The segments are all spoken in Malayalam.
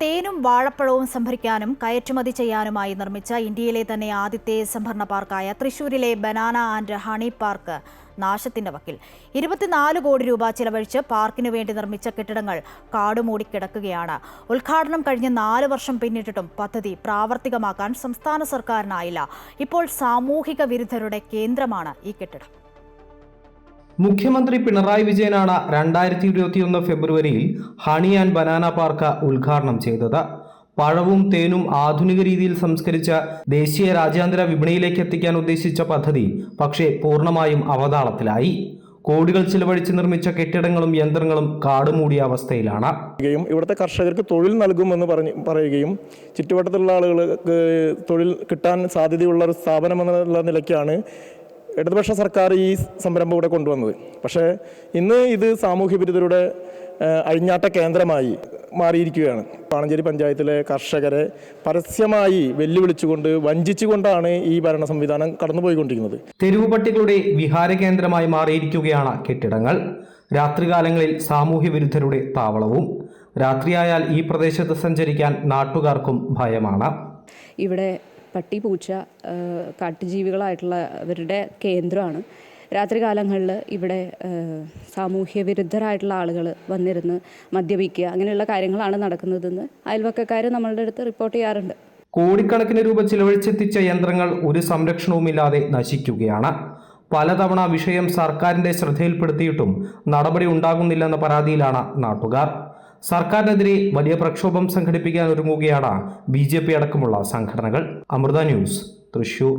തേനും വാഴപ്പഴവും സംഭരിക്കാനും കയറ്റുമതി ചെയ്യാനുമായി നിർമ്മിച്ച ഇന്ത്യയിലെ തന്നെ ആദ്യത്തെ സംഭരണ പാർക്കായ തൃശൂരിലെ ബനാന ആൻഡ് ഹണി പാർക്ക് നാശത്തിന്റെ വക്കിൽ. ഇരുപത്തിനാല് കോടി രൂപ ചിലവഴിച്ച് പാർക്കിനു വേണ്ടി നിർമ്മിച്ച കെട്ടിടങ്ങൾ കാടുമൂടിക്കിടക്കുകയാണ് ഉദ്ഘാടനം കഴിഞ്ഞ് നാല് വർഷം പിന്നിട്ടിട്ടും പദ്ധതി പ്രാവർത്തികമാക്കാൻ സംസ്ഥാന സർക്കാരിനായില്ല. ഇപ്പോൾ സാമൂഹിക വിരുദ്ധരുടെ കേന്ദ്രമാണ് ഈ കെട്ടിടം. മുഖ്യമന്ത്രി പിണറായി വിജയനാണ് രണ്ടായിരത്തി ഇരുപത്തിയൊന്ന് ഫെബ്രുവരിയിൽ ഹണി ആൻഡ് ബനാന പാർക്ക് ഉദ്ഘാടനം ചെയ്തത്. പഴവും തേനും ആധുനിക രീതിയിൽ സംസ്കരിച്ച ദേശീയ രാജ്യാന്തര വിപണിയിലേക്ക് എത്തിക്കാൻ ഉദ്ദേശിച്ച പദ്ധതി പക്ഷേ പൂർണമായും അവതാളത്തിലായി. കോടികൾ ചിലവഴിച്ച് നിർമ്മിച്ച കെട്ടിടങ്ങളും യന്ത്രങ്ങളും കാടുമൂടിയ അവസ്ഥയിലാണ്. ഇവിടുത്തെ കർഷകർക്ക് തൊഴിൽ നൽകുമെന്ന് പറഞ്ഞ് പറയുകയും ചുറ്റുവട്ടത്തുള്ള ആളുകൾക്ക് തൊഴിൽ കിട്ടാൻ സാധ്യതയുള്ള ഒരു സ്ഥാപനം എന്നുള്ള നിലയ്ക്കാണ് ഇടതുപക്ഷ സർക്കാർ ഈ സംരംഭം ഇവിടെ കൊണ്ടുവന്നത്. പക്ഷേ ഇന്ന് ഇത് സാമൂഹ്യ വിരുദ്ധരുടെ അഴിഞ്ഞാട്ട കേന്ദ്രമായി മാറിയിരിക്കുകയാണ്. പാണഞ്ചേരി പഞ്ചായത്തിലെ കർഷകരെ പരസ്യമായി വെല്ലുവിളിച്ചുകൊണ്ട് വഞ്ചിച്ചുകൊണ്ടാണ് ഈ ഭരണ സംവിധാനം കടന്നുപോയിക്കൊണ്ടിരിക്കുന്നത്. തെരുവുപട്ടികളുടെ വിഹാര കേന്ദ്രമായി മാറിയിരിക്കുകയാണ് കെട്ടിടങ്ങൾ. രാത്രികാലങ്ങളിൽ സാമൂഹ്യ വിരുദ്ധരുടെ താവളവും. രാത്രിയായാൽ ഈ പ്രദേശത്ത് സഞ്ചരിക്കാൻ നാട്ടുകാർക്കും ഭയമാണ്. ഇവിടെ പട്ടി പൂച്ച കാട്ടുജീവികളായിട്ടുള്ള കാട്ടുജീവികളായിട്ടുള്ളവരുടെ കേന്ദ്രമാണ്. രാത്രികാലങ്ങളിൽ ഇവിടെ സാമൂഹ്യ വിരുദ്ധരായിട്ടുള്ള ആളുകൾ വന്നിരുന്ന് മദ്യപിക്കുക അങ്ങനെയുള്ള കാര്യങ്ങളാണ് നടക്കുന്നതെന്ന് അയൽവക്കക്കാർ നമ്മളുടെ അടുത്ത് റിപ്പോർട്ട് ചെയ്യാറുണ്ട്. കോടിക്കണക്കിന് രൂപ ചിലവഴിച്ചെത്തിച്ച യന്ത്രങ്ങൾ ഒരു സംരക്ഷണവുമില്ലാതെ നശിക്കുകയാണ്. പലതവണ വിഷയം സർക്കാരിന്റെ ശ്രദ്ധയിൽപ്പെടുത്തിയിട്ടും നടപടി ഉണ്ടാകുന്നില്ലെന്ന പരാതിയിലാണ് നാട്ടുകാർ. സർക്കാരിനെതിരെ വലിയ പ്രക്ഷോഭം സംഘടിപ്പിക്കാൻ ഒരുങ്ങുകയാണ് ബി ജെ പി അടക്കമുള്ള സംഘടനകൾ. അമൃത ന്യൂസ് തൃശൂർ.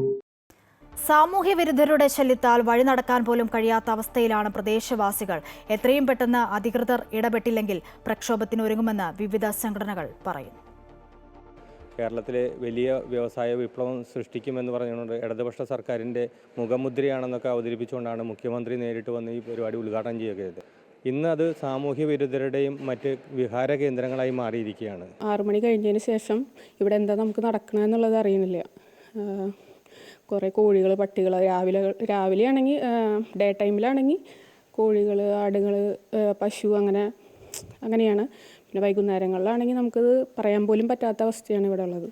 സാമൂഹ്യ വിരുദ്ധരുടെ ശല്യത്താൽ വഴി നടക്കാൻ പോലും കഴിയാത്ത അവസ്ഥയിലാണ് പ്രദേശവാസികൾ. എത്രയും പെട്ടെന്ന് അധികൃതർ ഇടപെട്ടില്ലെങ്കിൽ പ്രക്ഷോഭത്തിന് ഒരുങ്ങുമെന്ന് വിവിധ സംഘടനകൾ പറയുന്നു. കേരളത്തിലെ വലിയ വ്യവസായ വിപ്ലവം സൃഷ്ടിക്കുമെന്ന് പറഞ്ഞുകൊണ്ട് ഇടതുപക്ഷ സർക്കാരിന്റെ മുഖമുദ്രയാണെന്നൊക്കെ അവതരിപ്പിച്ചുകൊണ്ടാണ് മുഖ്യമന്ത്രി നേരിട്ട് വന്ന് ഈ പരിപാടി ഉദ്ഘാടനം ചെയ്യുക ചെയ്തത് ഇന്ന് അത് സാമൂഹ്യ വിരുദ്ധരുടെയും മറ്റ് വിഹാര കേന്ദ്രങ്ങളായി മാറിയിരിക്കുകയാണ്. ആറു മണി കഴിഞ്ഞതിന് ശേഷം ഇവിടെ എന്താ നമുക്ക് നടക്കണമെന്നുള്ളത് അറിയുന്നില്ല. കുറേ കോഴികൾ പട്ടികൾ രാവിലെ രാവിലെ ആണെങ്കിൽ ഡേ ടൈമിലാണെങ്കിൽ കോഴികൾ ആടുകൾ പശു അങ്ങനെ അങ്ങനെയാണ്. പിന്നെ വൈകുന്നേരങ്ങളിലാണെങ്കിൽ നമുക്കത് പറയാൻ പോലും പറ്റാത്ത അവസ്ഥയാണ് ഇവിടെ ഉള്ളത്.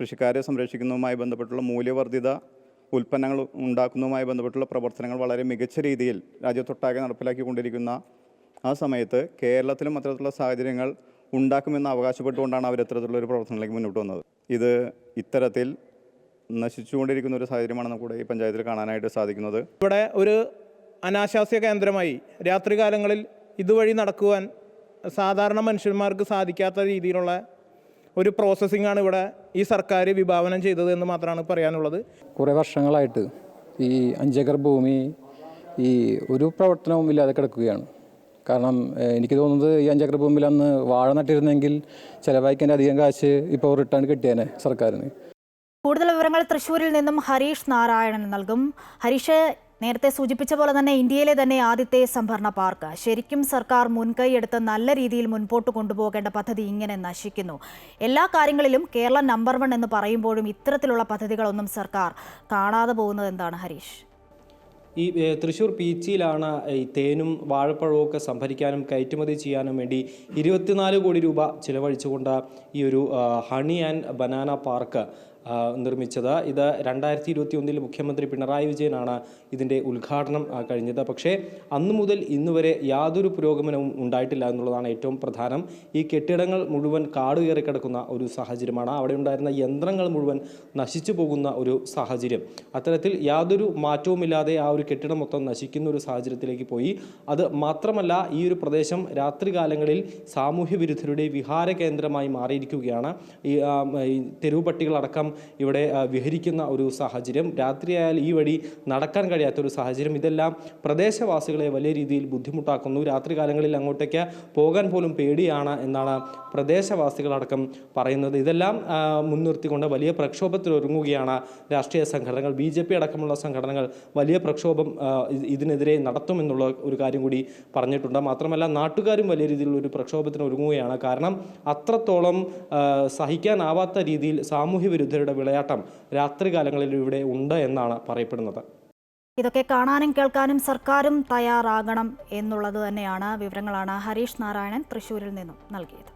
കൃഷിക്കാരെ സംരക്ഷിക്കുന്നതുമായി ബന്ധപ്പെട്ടുള്ള മൂല്യവർദ്ധിത ഉൽപ്പന്നങ്ങൾ ഉണ്ടാക്കുന്നതുമായി ബന്ധപ്പെട്ടുള്ള പ്രവർത്തനങ്ങൾ വളരെ മികച്ച രീതിയിൽ രാജ്യത്തൊട്ടാകെ നടപ്പിലാക്കിക്കൊണ്ടിരിക്കുന്ന ആ സമയത്ത് കേരളത്തിലും അത്തരത്തിലുള്ള സാഹചര്യങ്ങൾ ഉണ്ടാക്കുമെന്ന് അവകാശപ്പെട്ടുകൊണ്ടാണ് അവർ ഇത്തരത്തിലുള്ള ഒരു പ്രവർത്തനത്തിലേക്ക് മുന്നോട്ട് വന്നത്. ഇത് ഇത്തരത്തിൽ നശിച്ചുകൊണ്ടിരിക്കുന്ന ഒരു സാഹചര്യമാണ് നമുക്ക് ഈ പഞ്ചായത്തിൽ കാണാനായിട്ട് സാധിക്കുന്നത്. ഇവിടെ ഒരു അനാശാസ്യ കേന്ദ്രമായി രാത്രികാലങ്ങളിൽ ഇതുവഴി നടക്കുവാൻ സാധാരണ മനുഷ്യന്മാർക്ക് സാധിക്കാത്ത രീതിയിലുള്ള ഒരു പ്രോസസ്സിംഗ് ആണ് ഇവിടെ ഈ സർക്കാർ വിഭാവനം ചെയ്തത് എന്ന് മാത്രമാണ് പറയാനുള്ളത്. കുറേ വർഷങ്ങളായിട്ട് ഈ അഞ്ചേക്കർ ഭൂമി ഈ ഒരു പ്രവർത്തനവും ഇല്ലാതെ കിടക്കുകയാണ്. കാരണം എനിക്ക് തോന്നുന്നത് ഈ അഞ്ചേക്കർ ഭൂമിയിൽ അന്ന് വാഴ നട്ടിരുന്നെങ്കിൽ ചിലവായിക്കാൻ അധികം കാശ് ഇപ്പോൾ റിട്ടേൺ കിട്ടിയേനെ സർക്കാരിന്. കൂടുതൽ വിവരങ്ങൾ തൃശ്ശൂരിൽ നിന്നും ഹരീഷ് നാരായണൻ നൽകും. ഹരീഷ് നേരത്തെ സൂചിപ്പിച്ച പോലെ തന്നെ ഇന്ത്യയിലെ തന്നെ ആദ്യത്തെ സംഭരണ പാർക്ക്. ശരിക്കും സർക്കാർ മുൻകൈ എടുത്ത് നല്ല രീതിയിൽ മുൻപോട്ട് കൊണ്ടുപോകേണ്ട പദ്ധതി ഇങ്ങനെ നശിക്കുന്നു. എല്ലാ കാര്യങ്ങളിലും കേരള നമ്പർ വൺ എന്ന് പറയുമ്പോഴും ഇത്തരത്തിലുള്ള പദ്ധതികളൊന്നും സർക്കാർ കാണാതെ പോകുന്നത് എന്താണ് ഹരീഷ്? ഈ തൃശ്ശൂർ പീച്ചിയിലാണ് ഈ തേനും വാഴപ്പഴവും ഒക്കെ സംഭരിക്കാനും കയറ്റുമതി ചെയ്യാനും വേണ്ടി ഇരുപത്തിനാല് കോടി രൂപ ചിലവഴിച്ചുകൊണ്ട് ഈ ഒരു ഹണി ആൻഡ് ബനാന പാർക്ക് നിർമ്മിച്ചത്. ഇത് രണ്ടായിരത്തി ഇരുപത്തി ഒന്നിൽ മുഖ്യമന്ത്രി പിണറായി വിജയനാണ് ഇതിന്റെ ഉദ്ഘാടനം കഴിഞ്ഞത്. പക്ഷേ അന്നു മുതൽ ഇന്ന് വരെ യാതൊരു പുരോഗമനവും ഉണ്ടായിട്ടില്ല എന്നുള്ളതാണ് ഏറ്റവും പ്രധാനം. ഈ കെട്ടിടങ്ങൾ മുഴുവൻ കാട് കയറി കിടക്കുന്ന ഒരു സാഹചര്യമാണ്. അവിടെ ഉണ്ടായിരുന്ന യന്ത്രങ്ങൾ മുഴുവൻ നശിച്ചു പോകുന്ന ഒരു സാഹചര്യം. അത്തരത്തിൽ യാതൊരു മാറ്റവുമില്ലാതെ ആ ഒരു കെട്ടിടം മൊത്തം നശിക്കുന്ന ഒരു സാഹചര്യത്തിലേക്ക് പോയി. അത് മാത്രമല്ല ഈ ഒരു പ്രദേശം രാത്രികാലങ്ങളിൽ സാമൂഹ്യ വിരുദ്ധരുടെ വിഹാര കേന്ദ്രമായി മാറിയിരിക്കുകയാണ്. ഈ ആ, ഈ തെരുവ് പട്ടികളടക്കം ഇവിടെ വിഹരിക്കുന്ന ഒരു സാഹചര്യം. രാത്രിയായാൽ ഈ വഴി നടക്കാൻ കഴിയാത്തൊരു സാഹചര്യം. ഇതെല്ലാം പ്രദേശവാസികളെ വലിയ രീതിയിൽ ബുദ്ധിമുട്ടാക്കുന്നു. രാത്രികാലങ്ങളിൽ അങ്ങോട്ടേക്ക് പോകാൻ പോലും പേടിയാണ് എന്നാണ് പ്രദേശവാസികളടക്കം പറയുന്നത്. ഇതെല്ലാം മുൻനിർത്തിക്കൊണ്ട് വലിയ പ്രക്ഷോഭത്തിൽ ഒരുങ്ങുകയാണ് രാഷ്ട്രീയ സംഘടനകൾ. ബി ജെ പി അടക്കമുള്ള സംഘടനകൾ വലിയ പ്രക്ഷോഭം ഇതിനെതിരെ നടത്തുമെന്നുള്ള ഒരു കാര്യം കൂടി പറഞ്ഞിട്ടുണ്ട്. മാത്രമല്ല നാട്ടുകാരും വലിയ രീതിയിലുള്ള ഒരു പ്രക്ഷോഭത്തിന് ഒരുങ്ങുകയാണ്. കാരണം അത്രത്തോളം സഹിക്കാനാവാത്ത രീതിയിൽ സാമൂഹ്യ ഉദ്യോഗസ്ഥരുടെ വിളയാട്ടം രാത്രികാലങ്ങളിൽ ഇവിടെ ഉണ്ട് എന്നാണ് പറയപ്പെടുന്നത്. ഇതൊക്കെ കാണാനും കേൾക്കാനും സർക്കാരും തയ്യാറാകണം എന്നുള്ളത് തന്നെയാണ് വിവരങ്ങളാണ് ഹരീഷ് നാരായണൻ തൃശൂരിൽ നിന്നും നൽകിയത്.